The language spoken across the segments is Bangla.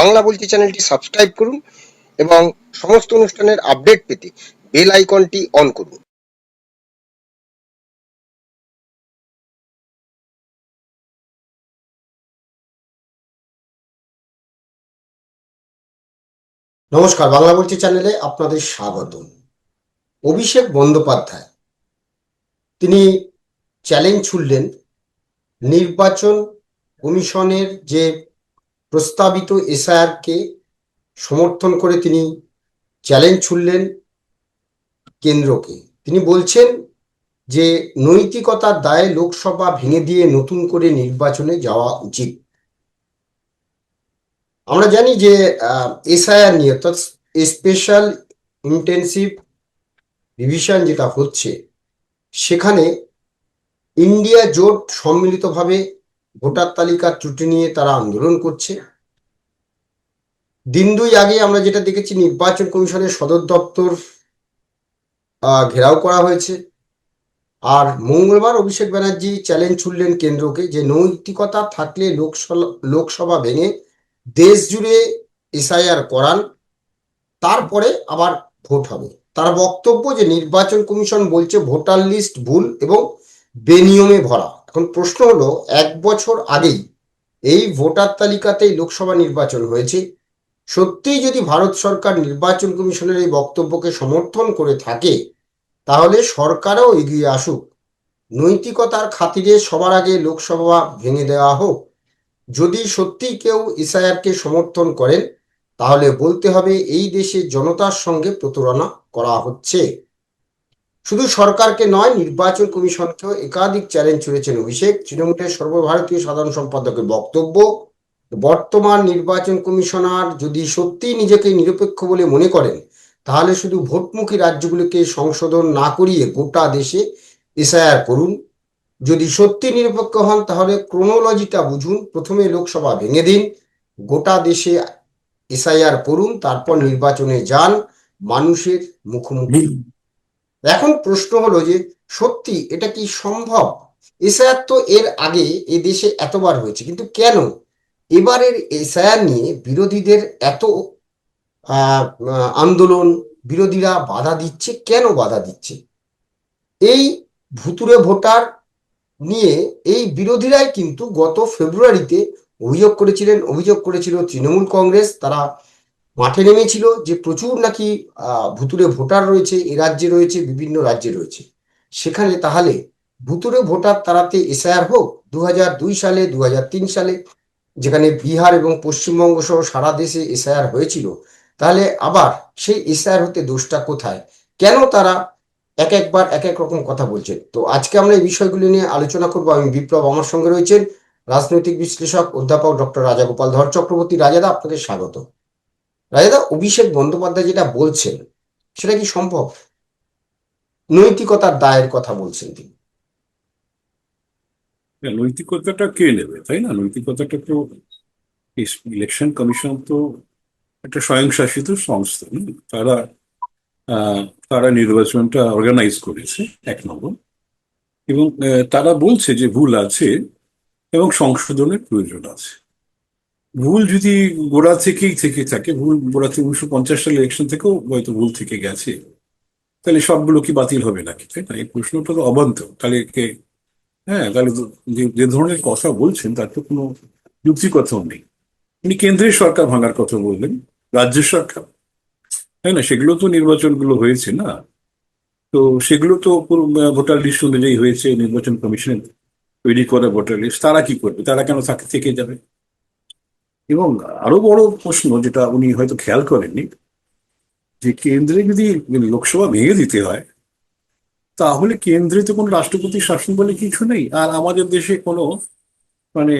বাংলা বলছি চ্যানেলটি সাবস্ক্রাইব করুন এবং সমস্ত অনুষ্ঠানের আপডেট পেতে বেল আইকনটি অন করুন। নমস্কার, বাংলা বলছি চ্যানেলে আপনাদের স্বাগত অভিষেক বন্দ্যোপাধ্যায়, তিনি চ্যালেঞ্জ ছুড়লেন নির্বাচন কমিশনের যে প্রস্তাবিত এসআইআরকে সমর্থন করে তিনি চ্যালেঞ্জ ছুড়লেন কেন্দ্রকে। তিনি বলছেন যে, নৈতিকতার দায়ে লোকসভা ভেঙে দিয়ে নতুন করে নির্বাচনে যাওয়া উচিত। আমরা জানি যে এসআইআর নিয়ে অর্থাৎ স্পেশাল ইন্টেন্সিভ রিভিশন যেটা হচ্ছে, সেখানে ইন্ডিয়া জোট সম্মিলিতভাবে ভোটার তালিকার ত্রুটি নিয়ে তারা আন্দোলন করছে। দিন দুই আগে আমরা যেটা দেখেছি, নির্বাচন কমিশনের সদর দপ্তর ঘেরাও করা হয়েছে। আর মঙ্গলবার অভিষেক ব্যানার্জি চ্যালেঞ্জ ছুড়লেন কেন্দ্রকে যে নৈতিকতা থাকলে লোকসভা লোকসভা ভেঙে দেশ জুড়ে এসআইআর করান, তারপরে আবার ভোট হবে। তার বক্তব্য যে নির্বাচন কমিশন বলছে, ভোটার লিস্ট ভুল এবং বেনিয়মে ভরা। এখন প্রশ্ন হলো, এক বছর আগেই এই ভোটার তালিকাতেই লোকসভা নির্বাচন হয়েছে। সত্যিই যদি ভারত সরকার নির্বাচন কমিশনের এই বক্তব্যকে সমর্থন করে থাকে, তাহলে সরকারও এগিয়ে আসুক। নৈতিকতার খাতিরে সবার আগে লোকসভা ভেঙে দেওয়া হোক। যদি সত্যি কেউ ইসায়ারকে সমর্থন করেন, তাহলে বলতে হবে এই দেশে জনতার সঙ্গে প্রতারণা করা হচ্ছে। শুধু সরকারকে নয়, নির্বাচন কমিশনকেও একাধিক চ্যালেঞ্জ ছুড়েছেন অভিষেক। তৃণমূলের সর্বভারতীয় সাধারণ সম্পাদকের বক্তব্য, বর্তমান নির্বাচন কমিশনার যদি সত্যি নিজেকে নিরপেক্ষ বলে মনে করেন, তাহলে শুধু ভোটমুখী রাজ্যগুলিকে সংশোধন না করিয়ে গোটা দেশে এসআইআর করুন। যদি সত্যি নিরপেক্ষ হন, তাহলে ক্রোনোলজিটা বুঝুন, প্রথমে লোকসভা ভেঙে দিন, গোটা দেশে এসআইআর করুন, তারপর নির্বাচনে যান, মানুষের মুখোমুখি। এখন প্রশ্ন হলো যে, সত্যি এটা কি সম্ভব? এসআইআর তো এর আগে এ দেশে এতবার হয়েছে, কিন্তু কেন? এবারের এসআইআর নিয়ে বিরোধীদের এত আন্দোলন, বিরোধীরা বাধা দিচ্ছে, কেন বাধা দিচ্ছে? এই ভুতুরে ভোটার নিয়ে এই বিরোধীরাই কিন্তু গত ফেব্রুয়ারিতে অভিযোগ করেছিলেন, অভিযোগ করেছিল তৃণমূল কংগ্রেস, তারা মাঠে নেমেছিল যে প্রচুর নাকি ভুতুরে ভোটার রয়েছে, এ রাজ্যে রয়েছে, বিভিন্ন রাজ্যে রয়েছে। সেখানে তাহলে ভুতুরে ভোটার তারাতে এসআইআর হোক দু দুই সালে দু হাজার তিন সালে, যেখানে বিহার এবং পশ্চিমবঙ্গ সহ সারা দেশে এসআইআর হয়েছিল, তাহলে আবার সেই এসআইআর হতে দোষটা কোথায়? কেন তারা এক একবার এক এক রকম কথা বলছেন? তো আজকে আমরা এই বিষয়গুলি নিয়ে আলোচনা করব। আমি বিপ্লব আমার সঙ্গে রয়েছেন, রাজনৈতিক বিশ্লেষক অধ্যাপক ডক্টর রাজাগোপাল ধর চক্রবর্তী। রাজাদা, আপনাকে স্বাগত। রাজাদা, অভিষেক বন্দ্যোপাধ্যায় যেটা বলছেন, সেটা কি সম্ভব? নৈতিকতার দায়ের কথা বলছেন তিনি। নৈতিকতাটা কে নেবে, তাই না? নৈতিকতাটা তো ইলেকশন কমিশন তো একটা স্বয়ংশাসিত সংস্থা? তারা তারা নির্বাচনটা অর্গানাইজ করেছে, এক নম্বর। এবং তারা বলছে যে ভুল আছে এবং সংশোধনের প্রয়োজন আছে। ভুল যদি গোড়া থেকেই থেকে থাকে, ভুল গোড়া থেকে উনিশশো পঞ্চাশ সালের ইলেকশন থেকেও হয়তো ভুল থেকে গেছে, তাহলে সবগুলো কি বাতিল হবে নাকি? তাই না? এই প্রশ্নটা তো অবান্ত। তাহলে কে হ্যাঁ তাহলে যে ধরনের কথা বলছেন, তার তো কোনো যুক্তিকথাও নেই। উনি কেন্দ্রের সরকার ভাঙার কথা বললেন রাজ্য সরকার। তাই না? সেগুলো তো নির্বাচনগুলো হয়েছে না? তো সেগুলো তো ভোটার লিস্ট অনুযায়ী হয়েছে, নির্বাচন কমিশন তৈরি করা ভোটার লিস্ট, তারা কি করবে? তারা কেন থেকে যাবে? এবং আরও বড় প্রশ্ন যেটা উনি হয়তো খেয়াল করেননি, যে কেন্দ্রে যদি লোকসভা ভেঙে দিতে হয়, তাহলে কেন্দ্রে তো কোনো রাষ্ট্রপতি শাসন বলে কিছু নেই, আর আমাদের দেশে কোনো মানে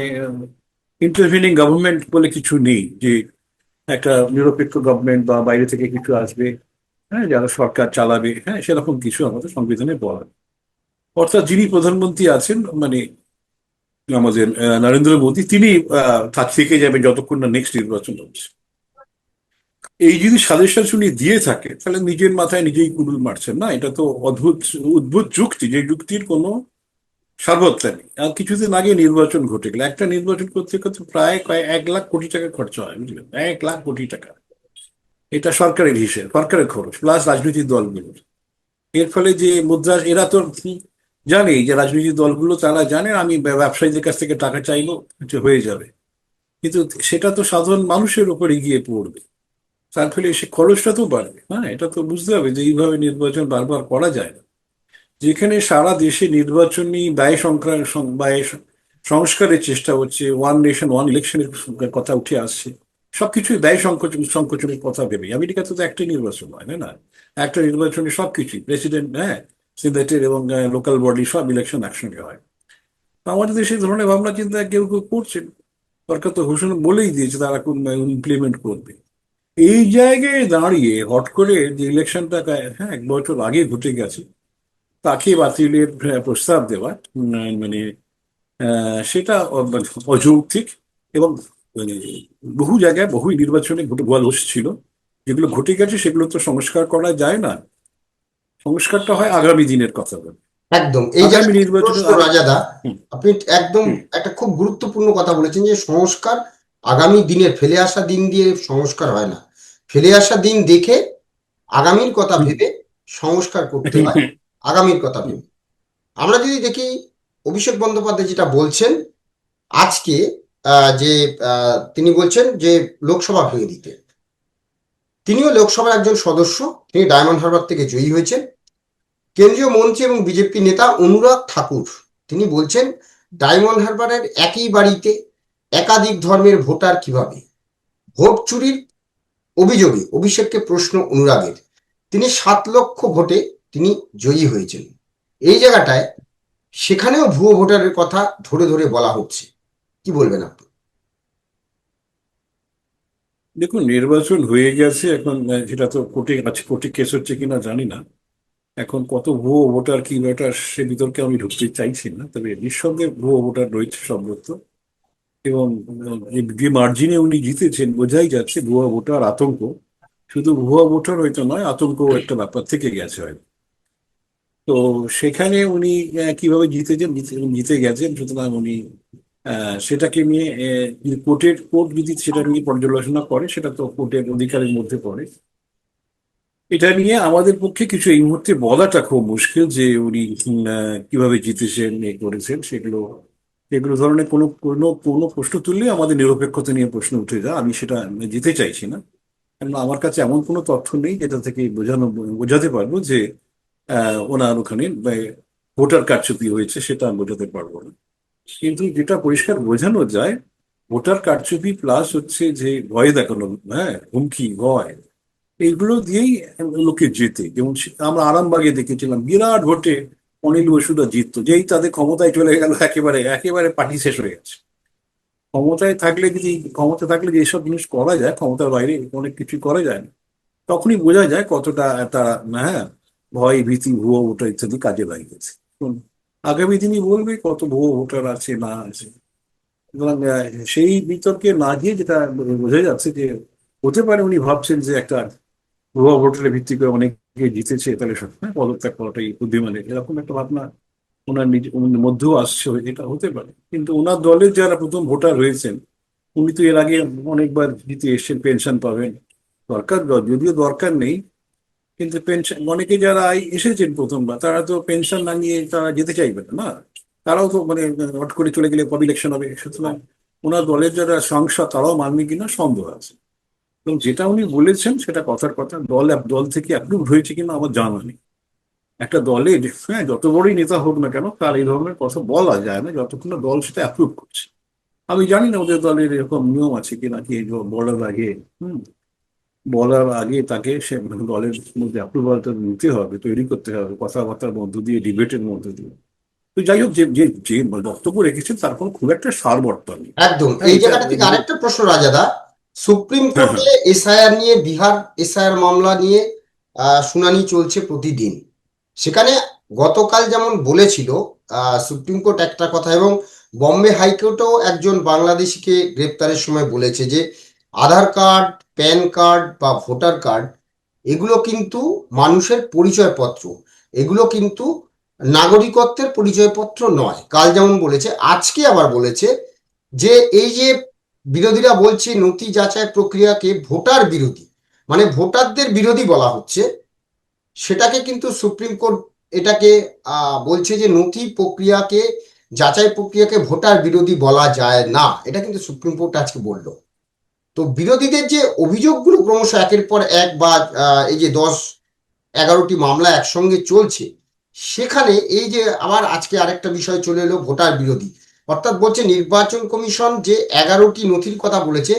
ইন্টারভিনিং গভর্নমেন্ট বলে কিছু নেই, যে একটা নিরপেক্ষ গভর্নমেন্ট বা বাইরে থেকে কিছু আসবে হ্যাঁ যারা সরকার চালাবে হ্যাঁ সেরকম কিছু আমাদের সংবিধানে বলা অর্থাৎ যিনি প্রধানমন্ত্রী আছেন মানে আমাদের নরেন্দ্র মোদী তিনি আহ, থাক থেকে যাবে যতক্ষণ না নেক্সট নির্বাচন হচ্ছে। এই যদি সাজেশন উনি দিয়ে থাকে তাহলে নিজের মাথায় নিজেই কুড়ুল মারছেন না? এটা তো অদ্ভুত উদ্ভুত যুক্তি যে যুক্তির কোনো সর্বত্রানি আর কিছুদিন আগে নির্বাচন ঘটে গেল। একটা নির্বাচন করতে করতে প্রায় কয়েক এক লাখ কোটি টাকা খরচা হয় বুঝলেন? এক লাখ কোটি টাকা। এটা সরকারের হিসেব সরকারের খরচ প্লাস রাজনৈতিক দলগুলোর। এর ফলে যে মুদ্রা এরা তো জানে যে রাজনৈতিক দলগুলো, তারা জানে আমি ব্যবসায়ীদের কাছ থেকে টাকা চাইব যে হয়ে যাবে। কিন্তু সেটা তো সাধারণ মানুষের উপরে গিয়ে পড়বে। তার ফলে সে খরচটা তো বাড়বে। হ্যাঁ এটা তো বুঝতে হবে যে এইভাবে নির্বাচন বারবার করা যায় না। যেখানে সারা দেশে নির্বাচনী ব্যয় সংক্রান্ত ব্যয় সংস্কারের চেষ্টা হচ্ছে ওয়ান নেশন ওয়ান ইলেকশনের কথা উঠে আসছে, সবকিছুই ব্যয় সংকোচন সংকোচনের কথা ভেবে। আমেরিকাতে তো একটা নির্বাচন হয় না? একটা নির্বাচনে সবকিছুই প্রেসিডেন্ট হ্যাঁ সিনেটের এবং লোকাল বডি সব ইলেকশন একসঙ্গে হয়। আমাদের দেশে এই ধরনের ভাবনা চিন্তা কেউ কেউ করছেন। সরকার তো ঘোষণা বলেই দিয়েছে তারা কোন ইমপ্লিমেন্ট করবে। এই জায়গায় দাঁড়িয়ে হট করে যে ইলেকশনটা হ্যাঁ এক বছর আগে ঘটে গেছে, তাকে বাতিলের প্রস্তাব দেওয়া মানে সেটা অযৌক্তিক এবং মানে বহু জায়গায় বহু নির্বাচনে গোয়াল ছিল যেগুলো ঘটে গেছে সেগুলো তো সংস্কার করা যায় না। সংস্কারটা হয় আগামী দিনের কথা বলে। একদম এই নির্বাচনে রাজাদা আপনি একদম একটা খুব গুরুত্বপূর্ণ কথা বলেছেন যে সংস্কার আগামী দিনের ফেলে আসা দিন দিয়ে সংস্কার হয় না। ফেলে আসা দিন দেখে আগামীর কথা ভেবে সংস্কার করতে হয়। আগামীর কথা ভেবে। আমরা যদি দেখি অভিষেক বন্দ্যোপাধ্যায় যেটা বলছেন আজকে আহ, যে আহ, তিনি বলছেন যে লোকসভা ভেঙে দিতে। তিনিও লোকসভার একজন সদস্য, তিনি ডায়মন্ড হারবার থেকে জয়ী হয়েছেন। কেন্দ্রীয় মন্ত্রী এবং বিজেপি নেতা অনুরাগ ঠাকুর, তিনি বলছেন, ডায়মন্ড হারবারের একই বাড়িতে একাধিক ধর্মের ভোটার কীভাবে? ভোট চুরির অভিযোগে, অভিষেককে প্রশ্ন অনুরাগের। তিনি সাত লক্ষ ভোটে তিনি জয়ী হয়েছেন। এই জায়গাটায় সেখানেও ভুয়ো ভোটারের কথা ধরে ধরে বলা হচ্ছে। কি বলবেন আপনি? দেখুন, নির্বাচন হয়ে গেছে, এখন সেটা তো কোর্টে আছে কোর্টে কেস হচ্ছে কিনা জানি না। এখন কত ভুয়ো ভোটার কি ভোটার, সে বিতর্কে আমি ঢুকতে চাইছি না, তবে নিঃসন্দেহে ভুয়ো ভোটার রয়েছে সম্ভবত এবং যে- মার্জিনে উনি জিতেছেন, বোঝাই যাচ্ছে ভুয়া ভোটার আতঙ্ক। শুধু ভুয়া ভোটার হয়তো নয় আতঙ্ক একটা ব্যাপার থেকে গেছে হয়তো। তো সেখানে উনি কীভাবে জিতেছেন জিতে গেছেন, সুতরাং উনি সেটাকে নিয়ে কোর্টের, কোর্ট যদি সেটা নিয়ে পর্যালোচনা করে, সেটা তো কোর্টের অধিকারের মধ্যে পড়ে। এটা নিয়ে আমাদের পক্ষে কিছু এই মুহূর্তে বলাটা খুব মুশকিল যে উনি কীভাবে জিতেছেন, এ করেছেন, সেগুলো এগুলো ধরনের কোনো কোনো কোনো প্রশ্ন তুললে আমাদের নিরপেক্ষতা নিয়ে প্রশ্ন উঠে যায়। আমি সেটা যেতে চাইছি না। কারণ আমার কাছে এমন কোনো তথ্য নেই যেটা থেকে বোঝানো, বোঝাতে পারব যে ওনার ওখানে ভোটার কারচুপি হয়েছে, সেটা আমি বোঝাতে পারব না। কিন্তু যেটা পরিষ্কার বোঝানো যায়, ভোটার কারচুপি প্লাস হচ্ছে যে ভয় দেখানো হ্যাঁ হুমকি, ভয়, এইগুলো দিয়েই লোকে জেতে। যেমন আমরা আরামবাগে দেখেছিলাম, বিরাট ভোটে অনিল বসুরা জিততো, যেই তাদের ক্ষমতায় চলে গেল একেবারে একেবারে পার্টি শেষ হয়ে গেছে। ক্ষমতায় থাকলে যদি, ক্ষমতা থাকলে যেসব জিনিস করা যায়, ক্ষমতার বাইরে অনেক কিছু করা যায় না। তখনই বোঝা যায় কতটা তারা হ্যাঁ ভয়, ভীতি, ভুয়ো ওটা ইত্যাদি কাজে লাগিয়েছে। আগামী দিনই বলবে কত ভুয়ো ভোটার আছে না আছে। সুতরাং সেই বিতর্কে না গিয়ে যেটা বোঝা যাচ্ছে যে হতে পারে উনি ভাবছেন যে একটা ভুয়া ভোটারের ভিত্তি করে অনেকে জিতেছে তাহলে সব হ্যাঁ, পদত্যাগ করাটাই বুদ্ধিমানের এরকম একটা ভাবনা ওনার নিজ ওনার মধ্যেও আসছে এটা হতে পারে। কিন্তু ওনার দলের যারা প্রথম ভোটার হয়েছেন উনি তো এর আগে অনেকবার জিতে এসেছেন পেনশন পাবেন। দরকার যদিও দরকার নেই কিন্তু পেনশন অনেকে যারা এসেছেন প্রথমবার, তারা তো পেনশন না নিয়ে তারা যেতে চাইবে না না? তারাও তো মানে হট করে চলে গেলে কবে ইলেকশন হবে, সুতরাং ওনার দলের যারা সংসদ, তারাও মানবে কিনা সন্দেহ আছে। এবং যেটা উনি বলেছেন, সেটা কথার কথা, দল দল থেকে অ্যাপ্রুভ হয়েছে কিনা আমার জানা নেই। একটা দলে হ্যাঁ যত বড়ই নেতা হোক না কেন, তার এই ধরনের কথা বলা যায় না, যতক্ষণ দল সেটা অ্যাপ্রুভ করছে। আমি জানি না ওদের দলের এরকম নিয়ম আছে কিনা, কি বলার আগে হুম? বলার আগে তাকে সে দলের মধ্যে অ্যাপ্রুভালটা নিতে হবে তৈরি করতে হবে কথাবার্তার মধ্য দিয়ে ডিবেটের মধ্য দিয়ে। তো যাই হোক যে যে যে বক্তব্য রেখেছেন তার কোনো খুব একটা সারবর্তন নেই। একদম। হ্যাঁ, এই জায়গাটা থেকে আরেকটা প্রশ্ন রাজাদা। সুপ্রিম হ্যাঁ, কোর্টে এসআইআর নিয়ে বিহার এসআইআর মামলা নিয়ে আহ, শুনানি চলছে প্রতিদিন। সেখানে গতকাল যেমন বলেছিল আহ, সুপ্রিম কোর্ট একটা কথা এবং বম্বে হাইকোর্টও একজন বাংলাদেশিকে গ্রেপ্তারের সময় বলেছে যে আধার কার্ড, প্যান কার্ড বা ভোটার কার্ড, এগুলো কিন্তু মানুষের পরিচয়পত্র। এগুলো কিন্তু নাগরিকত্বের পরিচয়পত্র নয়। কাল যেমন বলেছে, আজকে আবার বলেছে যে এই যে বিরোধীরা বলছে নথি যাচাই প্রক্রিয়াকে ভোটার বিরোধী মানে ভোটারদের বিরোধী বলা হচ্ছে, সেটাকে কিন্তু সুপ্রিম কোর্ট এটাকে বলছে যে নথি প্রক্রিয়াকে, যাচাই প্রক্রিয়াকে ভোটার বিরোধী বলা যায় না। এটা কিন্তু সুপ্রিম কোর্ট আজকে বলল। তো বিরোধীদের যে অভিযোগগুলো ক্রমশ একের পর এক বা এই যে দশ, এগারোটি মামলা একসঙ্গে চলছে, সেখানে এই যে আবার আজকে আরেকটা বিষয় চলে এলো ভোটার বিরোধী। অর্থাৎ বলছে নির্বাচন কমিশন যে এগারোটি নথির কথা বলেছে,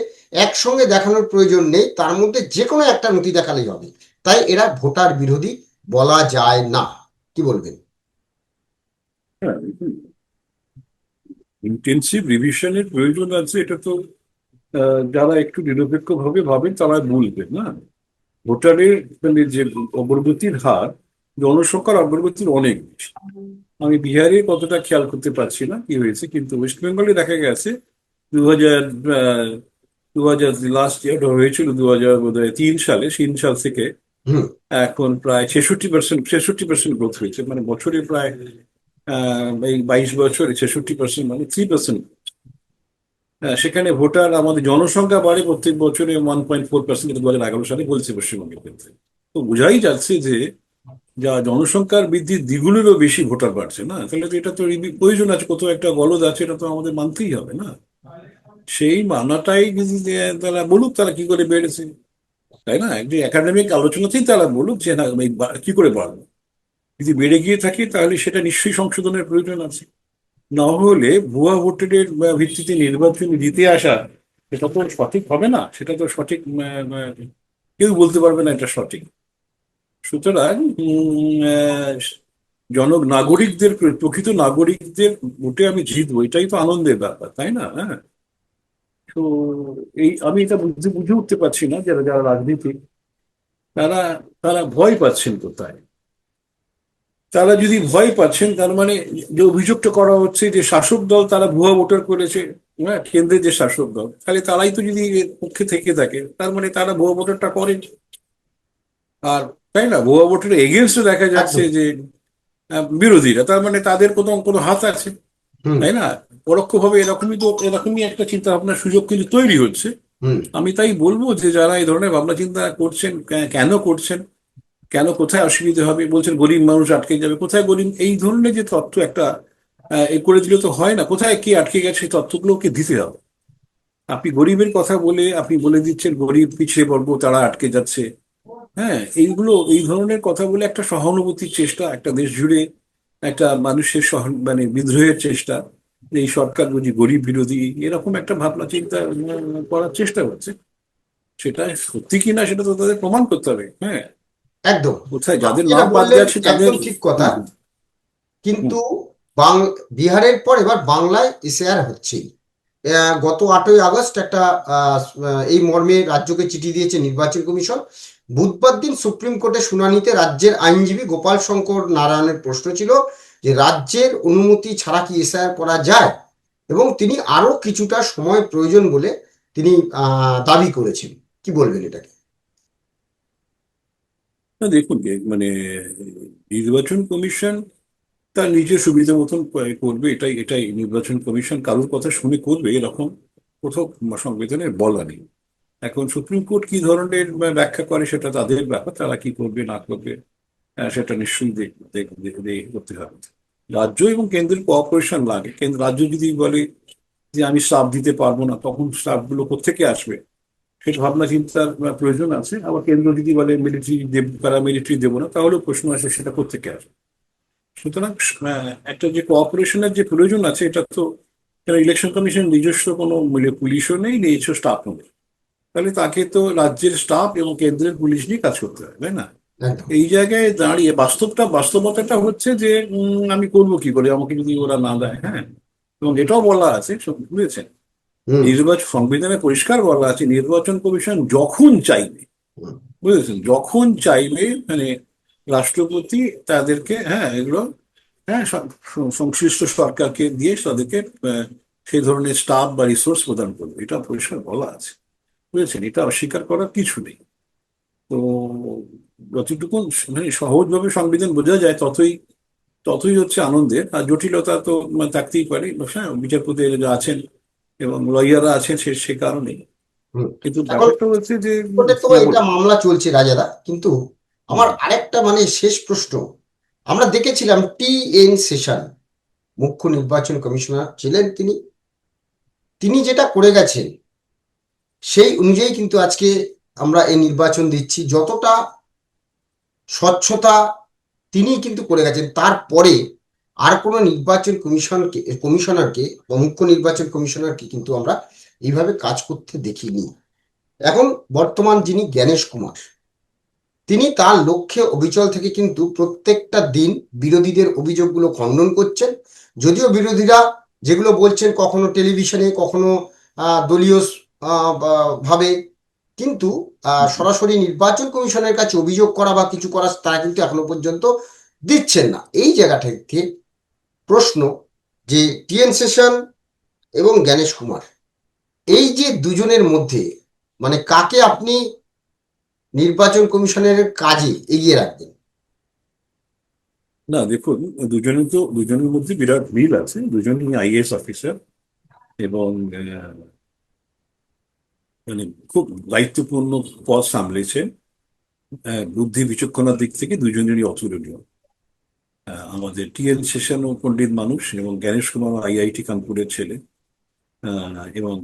একসঙ্গে দেখানোর প্রয়োজন নেই, তার মধ্যে যে কোনো একটা নথি দেখালেই হবে। তাই এরা ভোটার বিরোধী বলা যায় না। কি বলবেন? হ্যাঁ ইন্টেন্সিভ রিভিশনের প্রয়োজন আছে, এটা তো যারা একটু নিরপেক্ষভাবে ভাবেন তারা বলবেন না? ভোটারের মানে যে অগ্রগতির হার জনসংখ্যার অগ্রগতির অনেক বেশি। আমি বিহারে কতটা খেয়াল করতে পারছি না কি হয়েছে কিন্তু ওয়েস্ট বেঙ্গলে দেখা গেছে দু হাজার দু হাজার লাস্ট ইয়ার হয়েছিল দু হাজার বোধ হয় তিন সালে তিন সাল থেকে এখন প্রায় ছেষট্টি পার্সেন্ট ছেষট্টি পার্সেন্ট গ্রোথ হয়েছে। মানে বছরে প্রায় আহ, এই বাইশ বছরে ছেষট্টি পার্সেন্ট মানে থ্রি পার্সেন্ট সেখানে ভোটার আমাদের জনসংখ্যা বাড়ে প্রত্যেক বছরে ওয়ান পয়েন্ট ফোর পার্সেন্ট দু হাজার এগারো সালে বলছে পশ্চিমবঙ্গের ক্ষেত্রে। তো বোঝাই যাচ্ছে যে, যা জনসংখ্যার বৃদ্ধির দ্বিগুণেরও বেশি ভোটার বাড়ছে না, তাহলে তো এটা তো প্রয়োজন আছে, কোথাও একটা গলদ আছে, এটা তো আমাদের মানতেই হবে না। সেই মানাটাই যদি তারা বলুক, তারা কি করে বেড়েছে? তাই না? একটি একাডেমিক আলোচনাতেই তারা বলুক যে না বা- কি করে বাড়বে? যদি বেড়ে গিয়ে থাকে, তাহলে সেটা নিশ্চয়ই সংশোধনের প্রয়োজন আছে। না হলে ভুয়া ভোটারের ভিত্তিতে নির্বাচন জিতে আসা, সেটা তো সঠিক হবে না, সেটা তো সঠিক কেউ বলতে পারবে না এটা সঠিক। সুতরাং জন নাগরিকদের, প্রকৃত নাগরিকদের ভোটে আমি জিতবো, এটাই তো আনন্দের ব্যাপার, তাই না? হ্যাঁ। তো এই, আমি এটা বুঝতে বুঝে উঠতে পারছি না যারা যারা রাজনীতি তারা তারা ভয় পাচ্ছেন কোথায়? তারা যদি ভয় পাচ্ছেন তার মানে যে অভিযোগটা করা হচ্ছে যে শাসক দল তারা ভুয়া ভোটার করেছে হ্যাঁ কেন্দ্রের যে শাসক দল তাহলে তারাই তো যদি এর পক্ষে থেকে থাকে তার মানে তারা ভুয়া ভোটারটা করেন। আর তাই না ভুয়া ভোটার এগেনস্টে দেখা যাচ্ছে যে বিরোধীরা তার মানে তাদের কোনো কোনো হাত আছে তাই না? পরোক্ষভাবে এরকমই তো এরকমই একটা চিন্তা ভাবনার সুযোগ কিন্তু তৈরি হচ্ছে। আমি তাই বলব যে যারা এই ধরনের ভাবনা চিন্তা করছেন কেন করছেন কেন, কোথায় অসুবিধা হবে? বলছেন, গরিব মানুষ আটকে যাবে। কোথায় গরিব? এই ধরনের যে তথ্য একটা করে দিলে তো হয় না। কোথায় কে আটকে গেছে সেই তথ্যগুলোকে দিতে হবে। আপনি গরিবের কথা বলে, আপনি বলে দিচ্ছেন, গরিব পিছিয়ে বর্গ তারা আটকে যাচ্ছে। হ্যাঁ এইগুলো, এই ধরনের কথা বলে একটা সহানুভূতির চেষ্টা, একটা দেশ জুড়ে একটা মানুষের সহ মানে বিদ্রোহের চেষ্টা এই সরকার বুঝি গরিব বিরোধী, এরকম একটা ভাবনা, চিন্তা করার চেষ্টা করছে। সেটা সত্যি কিনা সেটা তো তাদের প্রমাণ করতে হবে। হ্যাঁ একদম। একদম ঠিক কথা। কিন্তু বিহারের পর এবার বাংলায় এসআর হচ্ছেই গত আটই আগস্ট একটা এই মর্মে রাজ্যকে চিঠি দিয়েছে নির্বাচন কমিশন। বুধবার দিন সুপ্রিম কোর্টে শুনানিতে রাজ্যের আইনজীবী গোপাল শঙ্কর নারায়ণের প্রশ্ন ছিল যে রাজ্যের অনুমতি ছাড়া কি এসআইআর করা যায়? এবং তিনি আরও কিছুটা সময় প্রয়োজন বলে তিনি আহ, দাবি করেছেন। কি বলবেন এটাকে? না দেখুন মানে নির্বাচন কমিশন তার নিজের সুবিধা মতন করবে এটাই এটাই নির্বাচন কমিশন কারোর কথা শুনে করবে এরকম কোথাও সংবিধানে বলা নেই। এখন সুপ্রিম কোর্ট কি ধরনের ব্যাখ্যা করে সেটা তাদের ব্যাপার তারা কি করবে না করবে আহ, সেটা নিশ্চয়ই করতে হবে। রাজ্য এবং কেন্দ্রের কোঅপারেশন লাগে কেন্দ্র রাজ্য যদি বলে যে আমি স্টাফ দিতে পারব না তখন স্টাফগুলো কোথেকে আসবে? সেটা ভাবনা চিন্তার প্রয়োজন আছে আবার কেন্দ্র যদি বলে মিলিটারি দেব প্যারামিলিটারি দেবো না তাহলেও প্রশ্ন আছে সেটা কোথেকে আসবে? সুতরাং একটা যে কোঅপারেশনের যে প্রয়োজন আছে এটা তো ইলেকশন কমিশন নিজস্ব কোনো পুলিশও নেই নিজস্ব স্টাফও নেই। তাহলে তাকে তো রাজ্যের স্টাফ এবং কেন্দ্রের পুলিশ নিয়ে কাজ করতে হবে তাই না? এই জায়গায় দাঁড়িয়ে বাস্তবটা বাস্তবতাটা হচ্ছে যে উম, আমি করব কি করে? আমাকে যদি ওরা না দেয় হ্যাঁ? এবং এটাও বলা আছে বুঝেছেন নির্বাচন সংবিধানে পরিষ্কার বলা আছে নির্বাচন কমিশন যখন চাইবে বুঝেছেন? যখন চাইবে মানে রাষ্ট্রপতি তাদেরকে হ্যাঁ এগুলো হ্যাঁ সংশ্লিষ্ট সরকারকে দিয়ে তাদেরকে সেই ধরনের স্টাফ বা রিসোর্স প্রদান করবে। এটা পরিষ্কার বলা আছে। বুঝেছেন? এটা অস্বীকার করার কিছু নেই। তো যতটুকু মানে সহজভাবে সংবিধান বোঝা যায় ততই ততই হচ্ছে আনন্দের। আর জটিলতা তো মানে থাকতেই পারে। হ্যাঁ বিচারপতি যা আছেন এবং লয়াররা আছেন সে সে কারণে। কিন্তু ব্যাপারটা হচ্ছে যে এটা মামলা চলছে রাজাদা কিন্তু আমার আরেকটা মানে শেষ প্রশ্ন আমরা দেখেছিলাম টি এন সেশন মুখ্য নির্বাচন কমিশনার ছিলেন তিনি। তিনি যেটা করে গেছেন সেই অনুযায়ী কিন্তু আজকে আমরা এই নির্বাচন দিচ্ছি। যতটা স্বচ্ছতা তিনি কিন্তু করে গেছেন তারপরে আর কোনো নির্বাচন কমিশনকে, কমিশনারকে মুখ্য নির্বাচন কমিশনারকে কিন্তু আমরা এইভাবে কাজ করতে দেখিনি। এখন বর্তমান যিনি জ্ঞানেশ কুমার, তিনি তার লক্ষ্যে অবিচল থেকে কিন্তু প্রত্যেকটা দিন বিরোধীদের অভিযোগগুলো খণ্ডন করছেন। যদিও বিরোধীরা যেগুলো বলছেন কখনো টেলিভিশনে, কখনো দলীয় ভাবে, কিন্তু সরাসরি নির্বাচন কমিশনের কাছে অভিযোগ করা বা কিছু করা তারা কিন্তু এখনও পর্যন্ত দিচ্ছেন না। এই জায়গা থেকে প্রশ্ন যে টিএন সেশন এবং জ্ঞানেশ কুমার, এই যে দুজনের মধ্যে মানে কাকে আপনি নির্বাচন কমিশনের কাজে এগিয়ে রাখবেন? না, দেখুন দুজনে তো, দুজনের মধ্যে বিরাট মিল আছে। দুজনই আইএস অফিসার এবং মানে খুব দায়িত্বপূর্ণ পদ সামলেছেন। বুদ্ধি বিচক্ষণার দিক থেকে দুজনেরই অতুলনীয়। আমাদের টিএন সেশন ও পণ্ডিত মানুষ এবং জ্ঞানেশ কুমার আইআইটি কানপুরের ছেলে এবং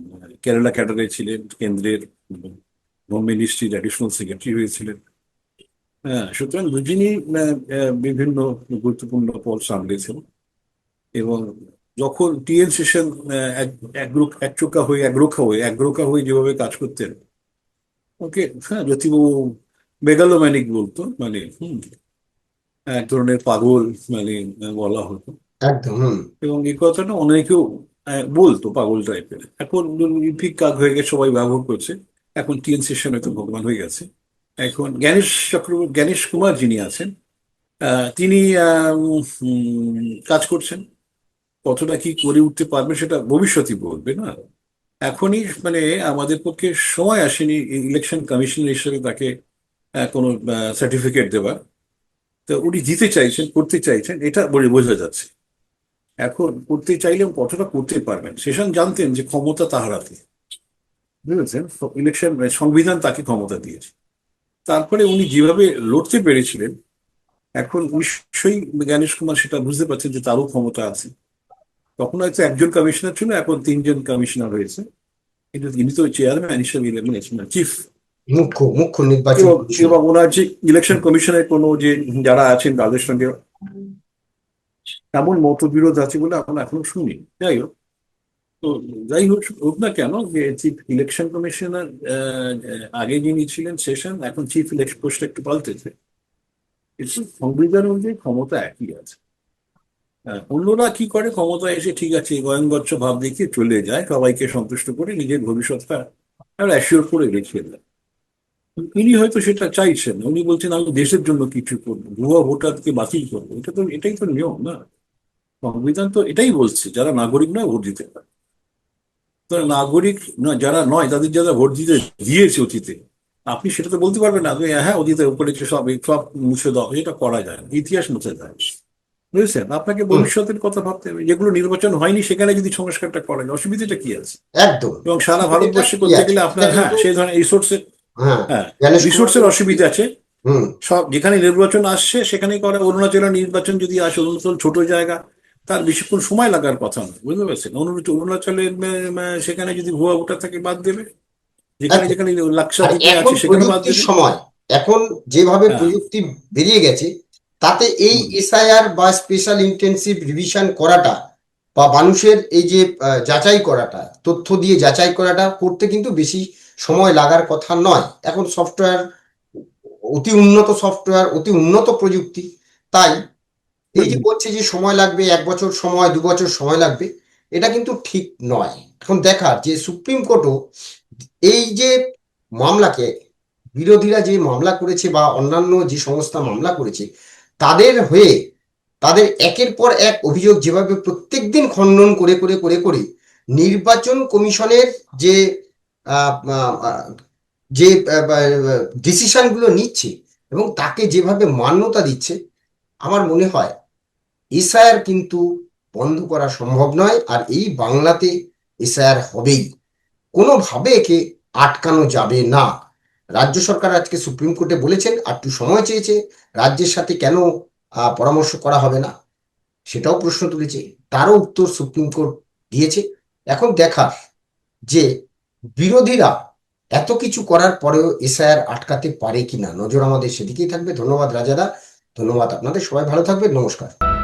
কেরালা ক্যাডারে ছিলেন কেন্দ্রের হোম মিনিস্ট্রির অ্যাডিশনাল সেক্রেটারি হয়েছিলেন। হ্যাঁ সুতরাং দুজনই বিভিন্ন গুরুত্বপূর্ণ পদ সামলেছেন এবং যখন টিএন সেশন একচোকা হয়ে, একরোখা হয়ে একরোখা হয়ে যেভাবে কাজ করতেন, ওকে হ্যাঁ জ্যোতিবাবু মেগালোম্যানিক বলতো মানে হুম এক ধরনের পাগল মানে বলা হতো। একদম এবং এই কথাটা অনেকেও বলতো পাগল টাইপের এখন ঠিক কাক হয়ে গেছে সবাই ব্যবহার করছে। এখন টিএন সেশন হয়তো ভগবান হয়ে গেছে। এখন জ্ঞানেশ চক্রবর্তী জ্ঞানেশ কুমার যিনি আছেন তিনি কাজ করছেন। কতটা কি করে উঠতে পারবে সেটা ভবিষ্যতই বলবে না। এখনই মানে আমাদের পক্ষে সময় আসেনি ইলেকশন কমিশনার হিসেবে তাকে কোনো সার্টিফিকেট দেওয়ার তো উনি দিতে চাইছেন, করতে চাইছেন, এটা বলে বোঝা যাচ্ছে। এখন করতে চাইলেও কতটা করতে পারবেন? সেশন জানতেন যে ক্ষমতা তাহার হাতে। বুঝেছেন? ইলেকশন সংবিধান তাকে ক্ষমতা দিয়েছে। তারপরে উনি যেভাবে লড়তে পেরেছিলেন, এখন নিশ্চয়ই জ্ঞানেশ কুমার সেটা বুঝতে পারছেন যে তারও ক্ষমতা আছে। তখন হয়তো একজন কমিশনার ছিল, এখন তিনজন কমিশনার হয়েছে। কিন্তু ইনি তো চেয়ারম্যান হিসেবে চিফ মুখ্য মুখ্য নির্বাচন এবং ওনার যে ইলেকশন কমিশনের কোনো যে যারা আছেন তাদের সঙ্গে এমন মতবিরোধ আছে বলে আমরা এখনও শুনি যাই হোক তো যাই হোক হোক না কেন যে চিফ ইলেকশন কমিশনার আগে যিনি ছিলেন সেশন এখন চিফ ইলেকশন পোস্ট একটু পাল্টেছে। কিন্তু সংবিধান অনুযায়ী ক্ষমতা একই আছে। অন্যরা কি করে ক্ষমতা এসে ঠিক আছে গোয়ঙ্গচ্ছ ভাব দেখিয়ে চলে যায় সবাইকে সন্তুষ্ট করে নিজের ভবিষ্যৎটা অ্যাসিওর করে রেখে দেয়। ইনি হয়তো সেটা চাইছেন। উনি বলছেন আমি দেশের জন্য কিছু করব ভুয়া ভোটারকে বাতিল করব। এটা তো এটাই তো নিয়ম না? সংবিধান তো এটাই বলছে যারা নাগরিক নয় ভোট দিতে পারে। নাগরিক নয় যারা নয় তাদের যারা ভোট দিতে দিয়েছে অতীতে আপনি সেটা তো বলতে পারবেন না। হ্যাঁ অতীতে উপরে সব সব মুছে দাও এটা করা যায় না ইতিহাস মুছে যায় বুঝেছেন? আপনাকে ভবিষ্যতের কথা ভাবতে হবে। যেগুলো নির্বাচন হয়নি সেখানে যদি সংস্কারটা করা যায় অসুবিধাটা কি আছে? একদম। এবং সারা ভারতবর্ষে করতে গেলে আপনার হ্যাঁ সেই ধরনের রিসোর্সের হ্যাঁ রিসোর্সের অসুবিধা আছে। সব যেখানে নির্বাচন আসছে সেখানে করে অরুণাচলের নির্বাচন যদি আসে অরুণাচল ছোট জায়গা তার বেশিক্ষণ সময় লাগার কথা নয় বুঝতে পারছেন? অরুণাচলের সেখানে যদি ভুয়া ভোটার থাকে বাদ দেবে। যেখানে যেখানে আছে সেখানে বাদ দেবে। সময় এখন যেভাবে হ্যাঁ। প্রযুক্তি বেরিয়ে গেছে তাতে এই এসআইআর বা স্পেশাল ইন্টেনসিভ রিভিশন করাটা বা মানুষের এই যে যাচাই করাটা তথ্য দিয়ে যাচাই করাটা করতে কিন্তু বেশি সময় লাগার কথা নয়। এখন সফটওয়্যার অতি উন্নত সফটওয়্যার অতি উন্নত প্রযুক্তি। তাই এই যে বলছে যে সময় লাগবে, এক বছর সময়, দু বছর সময় লাগবে, এটা কিন্তু ঠিক নয়। এখন দেখা যে সুপ্রিম কোর্টও এই যে মামলাকে, বিরোধীরা যে মামলা করেছে বা অন্যান্য যে সংস্থা মামলা করেছে, তাদের হয়ে তাদের একের পর এক অভিযোগ যেভাবে প্রত্যেকদিন খণ্ডন করে করে করে করে নির্বাচন কমিশনের যে যে ডিসিশনগুলো নিচ্ছে এবং তাকে যেভাবে মান্যতা দিচ্ছে, আমার মনে হয় এসআইআর কিন্তু বন্ধ করা সম্ভব নয় আর এই বাংলাতে এসআইআর হবেই। কোনোভাবে একে আটকানো যাবে না। রাজ্য সরকার আজকে সুপ্রিম কোর্টে বলেছেন আর একটু সময় চেয়েছে, রাজ্যের সাথে কেন পরামর্শ করা হবে না? সেটাও প্রশ্ন তুলেছে। তারও উত্তর সুপ্রিম কোর্ট দিয়েছে। এখন দেখার যে বিরোধীরা এত কিছু করার পরেও এসআইআর আটকাতে পারে কিনা? নজর আমাদের সেদিকেই থাকবে। ধন্যবাদ রাজাদা। ধন্যবাদ আপনাদের। সবাই ভালো থাকবে নমস্কার।